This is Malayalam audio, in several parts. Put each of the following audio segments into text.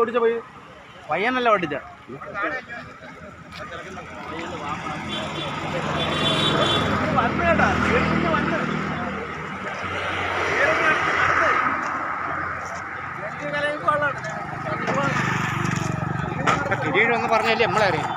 ഓടിച്ച പോയി പയ്യനല്ല ഓടിച്ച വന്നു കേട്ടാ വീട്ടിൽ വന്ന് കിരീടം ഒന്ന് പറഞ്ഞല്ലേ? നമ്മളെ അറിയാം.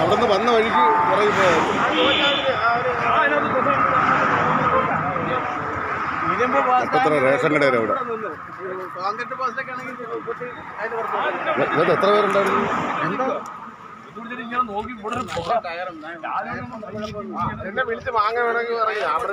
അവിടെ നിന്ന് വന്ന വഴിക്ക് എത്ര റേഷൻ കടയിൽ അവിടെ? എത്ര പേരുണ്ടായിരുന്നു? എന്നെ വിളിച്ച് വാങ്ങാൻ വേണമെങ്കിൽ പറയാം. അവിടെ